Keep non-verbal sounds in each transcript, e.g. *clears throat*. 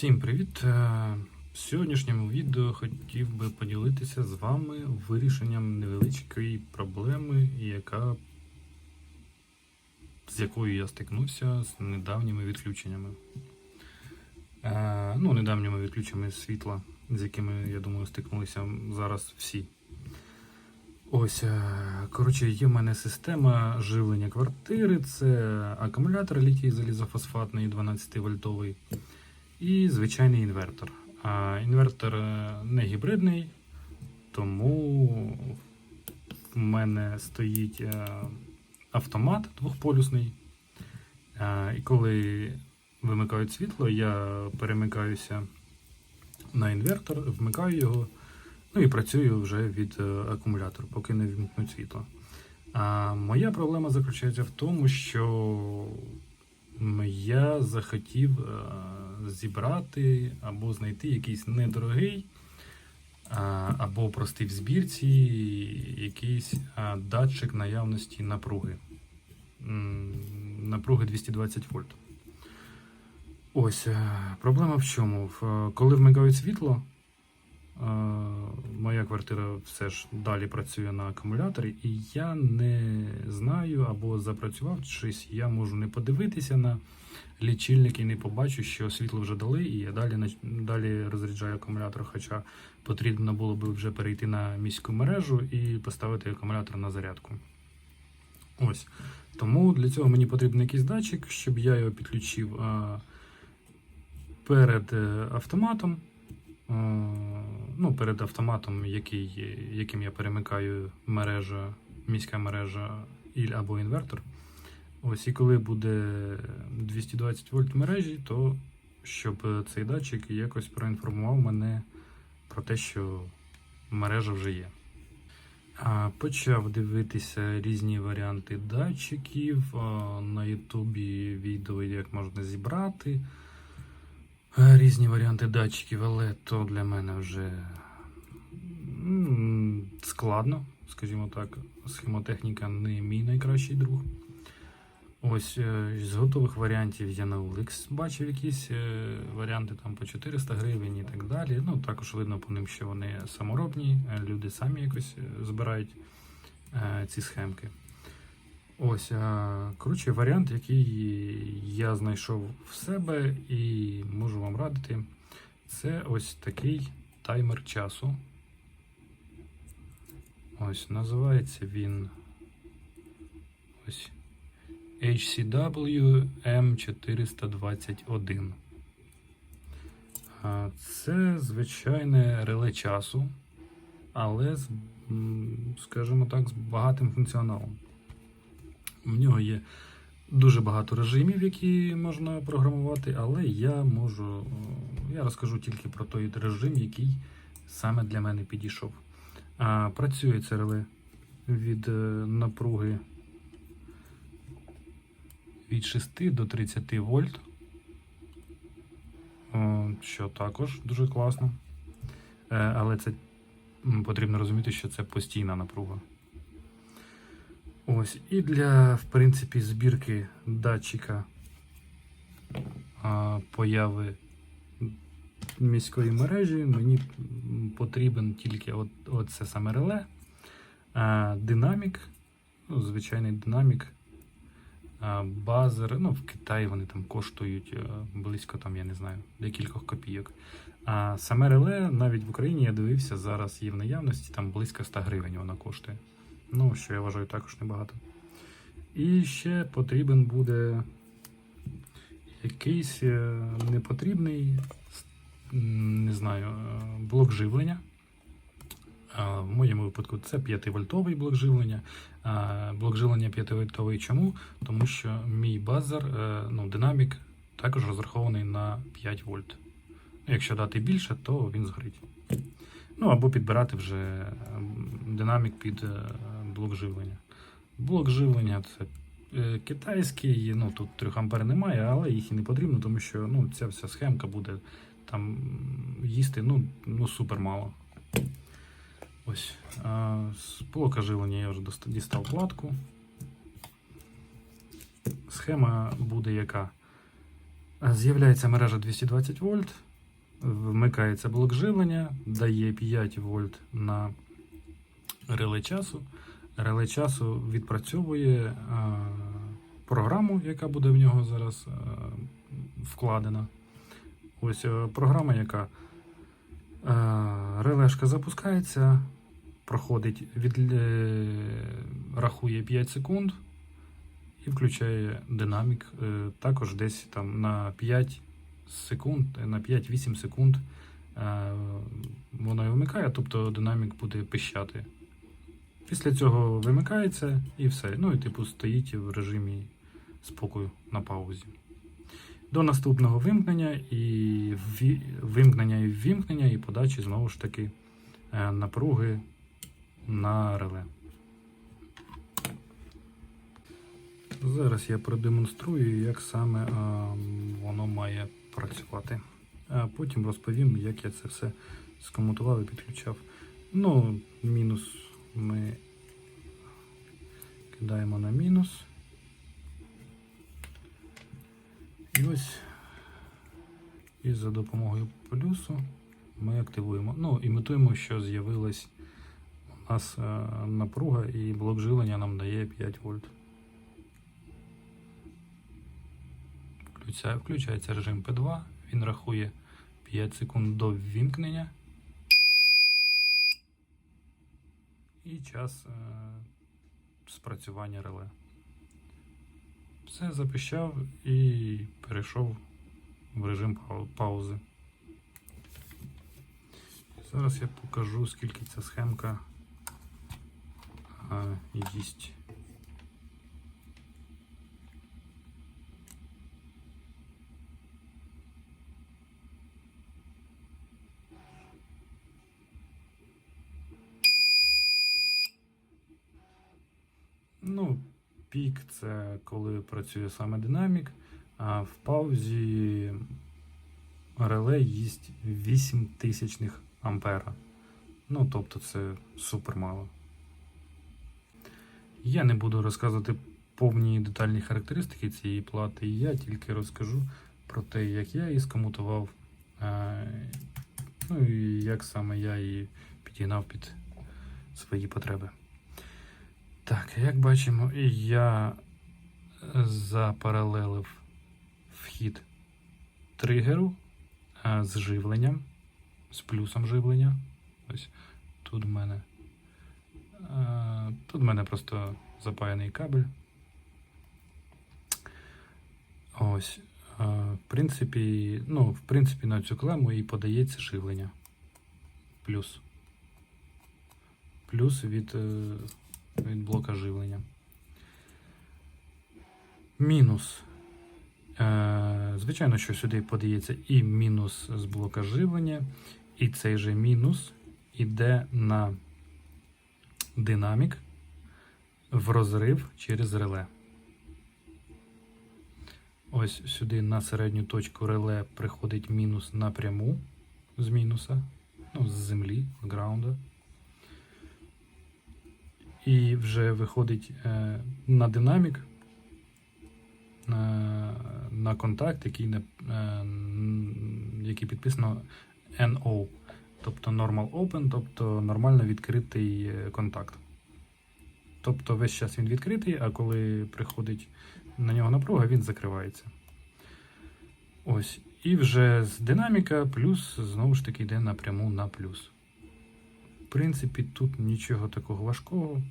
Всім привіт! Е, В сьогоднішньому відео хотів би поділитися з вами вирішенням невеличкої проблеми, яка, з якою я стикнувся з недавніми відключеннями. Е, Ну, недавніми відключеннями світла, з якими, я думаю, стикнулися зараз всі. Ось, е, коротше, є в мене система живлення квартири. Це акумулятор літій залізофосфатний 12 вольтовий і звичайний інвертор. А інвертор е, не гібридний, тому в мене стоїть е, автомат двохполюсний. І коли вимикають світло, я перемикаюся на інвертор, вмикаю його, ну і працюю вже від е, акумулятора, поки не вімкнуть світло. А моя проблема заключається в тому, що я захотів зібрати або знайти якийсь недорогий або простий в збірці якийсь датчик наявності напруги. Напруги 220 вольт. Ось е, проблема в чому? Е, Коли вмикають світло, моя квартира все ж далі працює на акумуляторі, і я не знаю або запрацювавшись, я можу не подивитися на лічильник і не побачу, що світло вже дали, і я далі, далі розряджаю акумулятор. Хоча потрібно було би вже перейти на міську мережу і поставити акумулятор на зарядку. Ось. Тому для цього мені потрібен якийсь датчик, щоб я його підключив перед е, автоматом. Ну, перед автоматом, який, яким я перемикаю мережа, міська мережа іль або інвертор. Ось і коли буде 220 вольт мережі, то щоб цей датчик якось проінформував мене про те, що мережа вже є. А, Почав дивитися різні варіанти датчиків. На Ютубі відео, як можна зібрати різні варіанти датчиків, але то для мене вже складно, скажімо так. Схемотехніка не мій найкращий друг. Ось е, з готових варіантів я на OLX бачив якісь е, варіанти там по 400 гривень і так далі. Ну, також видно по ним, що вони саморобні, е, люди самі якось збирають ці схемки. Ось, е, коротше, варіант, який я знайшов в себе і можу вам радити, це ось такий таймер часу. Ось, називається він ось HCW M421. Це звичайне реле часу, але скажімо так, з багатим функціоналом. В нього є дуже багато режимів, які можна програмувати, але я можу. Я розкажу тільки про той режим, який саме для мене підійшов. А, Працює це реле від е, напруги від 6 до 30 вольт, що також дуже класно. Е, Але це потрібно розуміти, що це постійна напруга. Ось, і для, в принципі, збірки датчика а, появи міської мережі мені потрібен тільки от, от це саме реле, а, динамік, ну, звичайний динамік. А, Базер, ну в Китаї вони там коштують е, близько там, я не знаю, декількох копійок. А саме реле навіть в Україні я дивився, зараз є в наявності, там близько 100 гривень воно коштує. Ну, що я вважаю також небагато. І ще потрібен буде якийсь е, непотрібний, не знаю, е, блок живлення. В моєму випадку це 5-вольтовий блок живлення. Блок живлення 5-вольтовий чому? Тому що мій базер, е, ну, динамік, також розрахований на 5 вольт. Якщо дати більше, то він згорить. Ну або підбирати вже динамік під блок живлення. Блок живлення це е, китайський, ну тут 3 ампер немає, але їх і не потрібно, тому що ну, ця вся схемка буде там їсти ну, ну супер мало. Ось. А, блока живлення я вже дістав платку. Схема буде яка? З'являється мережа 220 вольт. вмикається блок живлення, дає 5 вольт на реле часу. Реле часу відпрацьовує е, програму, яка буде в нього зараз е, вкладена. Ось е, програма, яка релешка запускається, проходить, від, рахує 5 секунд і включає динамік також десь там на 5 секунд, на 5-8 секунд воно і вимикає, тобто динамік буде пищати. Після цього вимикається і все. Ну і типу стоїть в режимі спокою на паузі. До наступного вимкнення і вимкнення і ввімкнення, і подачі знову ж таки е, напруги на реле. Зараз я продемонструю, як саме е, воно має працювати. А потім розповім, як я це все скомутував і підключав. Ну, мінус ми кидаємо на мінус. І ось і за допомогою плюсу ми активуємо. Ну, імітуємо, що з'явилась у нас е, напруга і блок жилення нам дає 5 вольт. Включає- Включається режим P2, він рахує 5 секунд до ввімкнення. І час е, спрацювання реле. Все запищав і перейшов в режим паузи. Зараз я покажу, скільки ця схемка е, їсть. Ну, пік це коли працює саме динамік, а в паузі реле їсть 8 тисячних ампера. Ну, тобто це супер мало. Я не буду розказувати повні детальні характеристики цієї плати, я тільки розкажу про те, як я її скомутував, е, ну і як саме я її підігнав під свої потреби. Так, як бачимо, я запаралелив вхід тригеру з живленням, з плюсом живлення. Ось тут в мене. Тут в мене просто запаяний кабель. Ось. В принципі, ну, в принципі, на цю клему і подається живлення. Плюс. Плюс від. Від блока живлення. Мінус. Е, звичайно, що сюди подається і мінус з блока живлення, і цей же мінус іде на динамік в розрив через реле. Ось сюди на середню точку реле приходить мінус напряму з мінуса, ну, з землі, з граунда і вже виходить е, на динамік, на, контакт, який, е, який підписано NO, тобто Normal Open, тобто нормально відкритий е, контакт. Тобто весь час він відкритий, а коли приходить на нього напруга, він закривається. Ось. І вже з динаміка плюс знову ж таки йде напряму на плюс. Принципі, тут нічого такого важкого.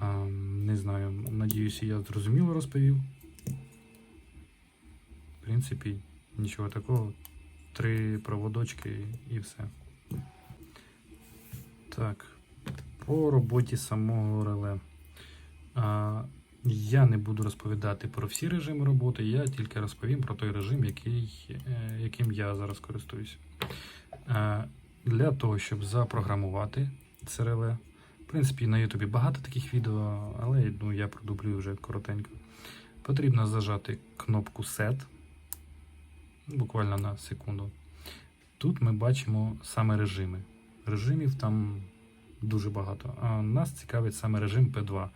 А, не знаю, надіюся, я зрозуміло розповів. В принципі, нічого такого. Три проводочки і все. Так, по роботі самого реле. А, я не буду розповідати про всі режими роботи, я тільки розповім про той режим, який, е, яким я зараз користуюся. Для того, щоб запрограмувати це в принципі, на Ютубі багато таких відео, але ну, я продублюю вже коротенько. Потрібно зажати кнопку Set буквально на секунду. Тут ми бачимо саме режими. Режимів там дуже багато. А нас цікавить саме режим P2.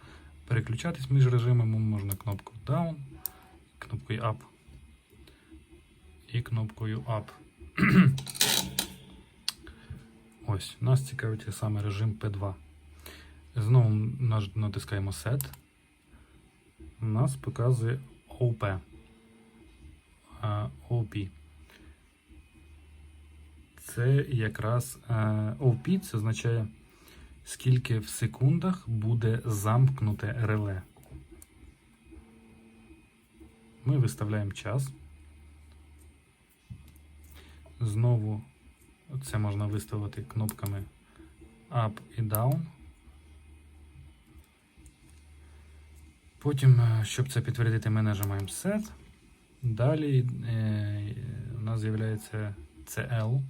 Переключатись між режимами можна кнопкою Down, кнопкою Up і кнопкою Up. *clears throat* Ось, нас цікавить саме режим P2. Знову натискаємо Set. Нас показує OP. OP. Це якраз е, OP, це означає, скільки в секундах буде замкнуте реле. Ми виставляємо час. Знову це можна виставити кнопками Up і Down. Потім, е, щоб це підтвердити, ми нажимаємо Set. Далі е, у нас з'являється CL.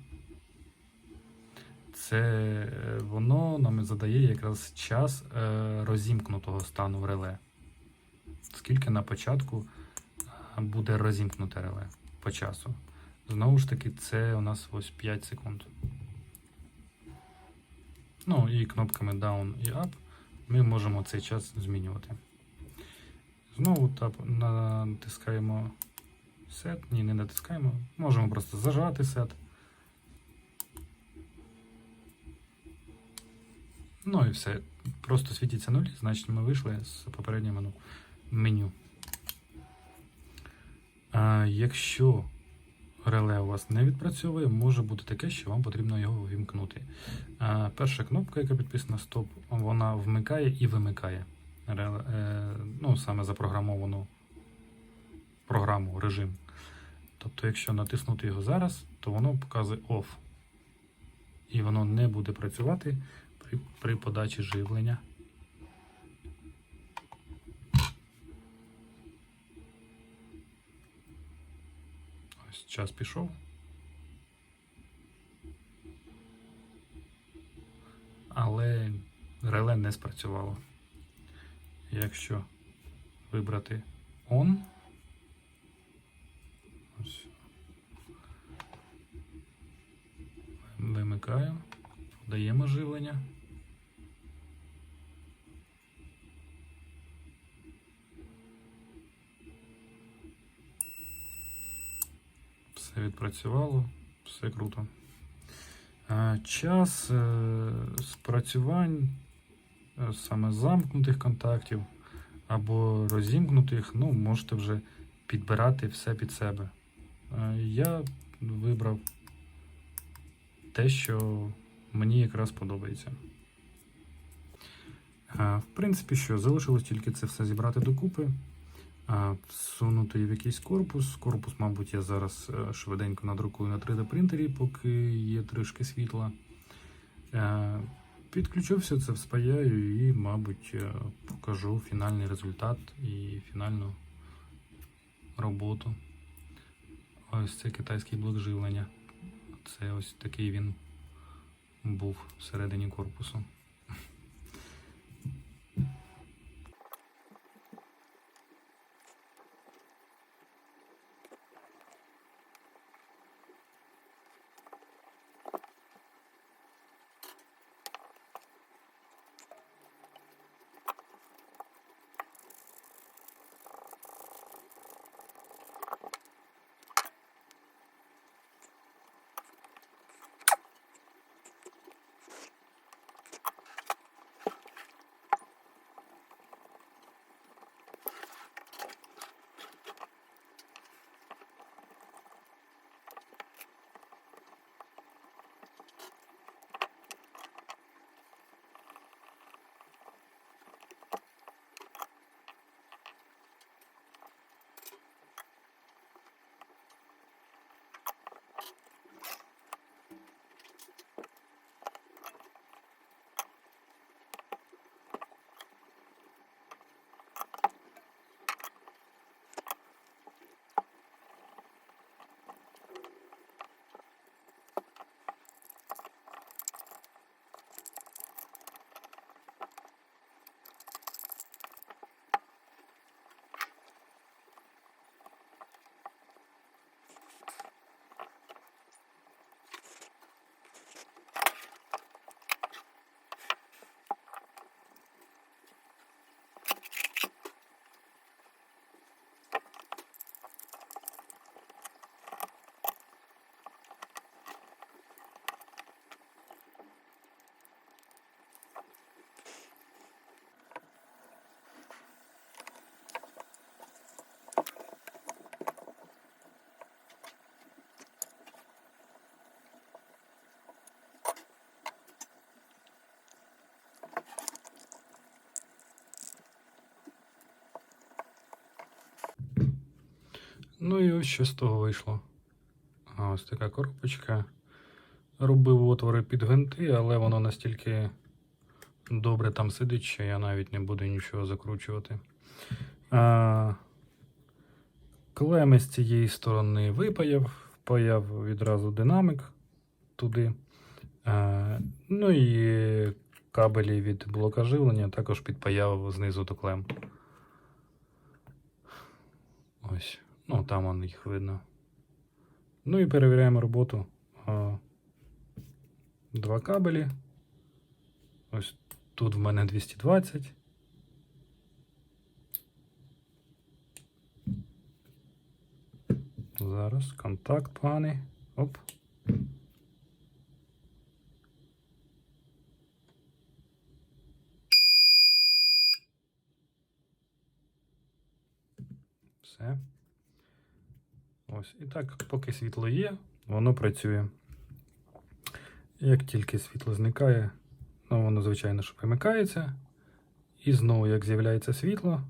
Це е, воно нам задає якраз час е, розімкнутого стану реле. Скільки на початку е, буде розімкнуте реле по часу. Знову ж таки, це у нас ось 5 секунд. Ну і кнопками Down і Up ми можемо цей час змінювати. Знову тап, натискаємо Set. Ні, не натискаємо. Можемо просто зажати Set. Ну і все. Просто світиться нуль, значить ми вийшли з попереднього меню. меню. А, якщо реле у вас не відпрацьовує, може бути таке, що вам потрібно його вімкнути. Перша кнопка, яка підписана Стоп, вона вмикає і вимикає. Реле, е, ну, саме запрограмовану програму, режим. Тобто, якщо натиснути його зараз, то воно показує OFF. І воно не буде працювати при, при подачі живлення. Ось час пішов. Але реле не спрацювало. Якщо вибрати On, ось, вимикаємо, подаємо живлення. Все відпрацювало, все круто. Час е, спрацювань е, саме замкнутих контактів або розімкнутих, ну, можете вже підбирати все під себе. Е, Я вибрав те, що мені якраз подобається. В принципі, що, залишилось тільки це все зібрати докупи, всунути в якийсь корпус. Корпус, мабуть, я зараз е, швиденько надрукую на 3D принтері, поки є трішки світла. Е, Підключу все це, вспаяю і, мабуть, е, покажу фінальний результат і фінальну роботу. Ось це китайський блок живлення. Це ось такий він був всередині корпусу. Ну і ось що з того вийшло. Ось така коробочка. Робив отвори під гвинти, але воно настільки добре там сидить, що я навіть не буду нічого закручувати. А, клеми з цієї сторони випаяв, впаяв відразу динамик туди. А, ну і кабелі від блока живлення також підпаяв знизу до клем. Ось. Ну, там вон їх видно. Ну і перевіряємо роботу. Два кабелі. Ось тут в мене 220. Зараз контакт поганий. Оп. Все. Ось. І так, поки світло є, воно працює. Як тільки світло зникає, ну воно, звичайно, що вимикається. І знову, як з'являється світло,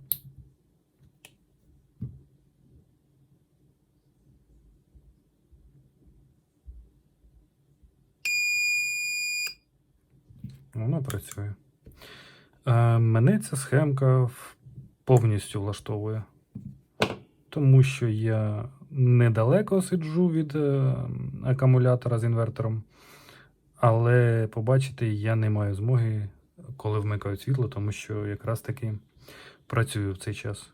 воно працює. Е, мене ця схемка повністю влаштовує тому що я недалеко сиджу від е, акумулятора з інвертором, але побачити я не маю змоги, коли вмикають світло, тому що якраз таки працюю в цей час.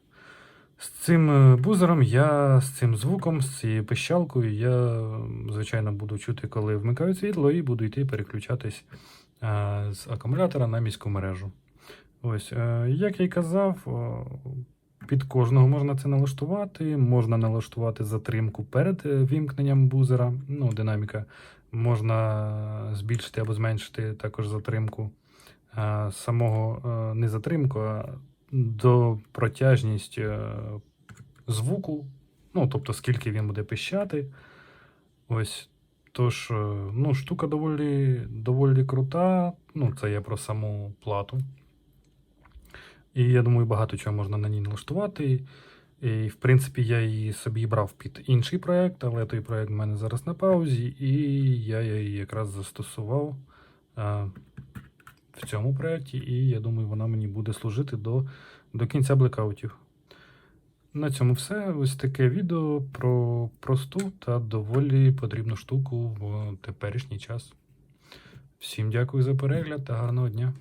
З цим е, бузером я з цим звуком, з цією пищалкою, я, звичайно, буду чути, коли вмикають світло, і буду йти переключатись е, з акумулятора на міську мережу. Ось, як я й казав, під кожного можна це налаштувати. Можна налаштувати затримку перед е, вімкненням бузера, ну, динаміка. Можна збільшити або зменшити також затримку е, самого е, не затримку, а до протяжність звуку. Ну, тобто, скільки він буде пищати. Ось. Тож, ну, штука доволі, доволі крута. Ну, це я про саму плату. І я думаю, багато чого можна на ній налаштувати. І, в принципі, я її собі брав під інший проект, але той проект в мене зараз на паузі, і я її якраз застосував а, в цьому проєкті, і я думаю, вона мені буде служити до, до кінця блекаутів. На цьому все. Ось таке відео про просту та доволі потрібну штуку в теперішній час. Всім дякую за перегляд та гарного дня!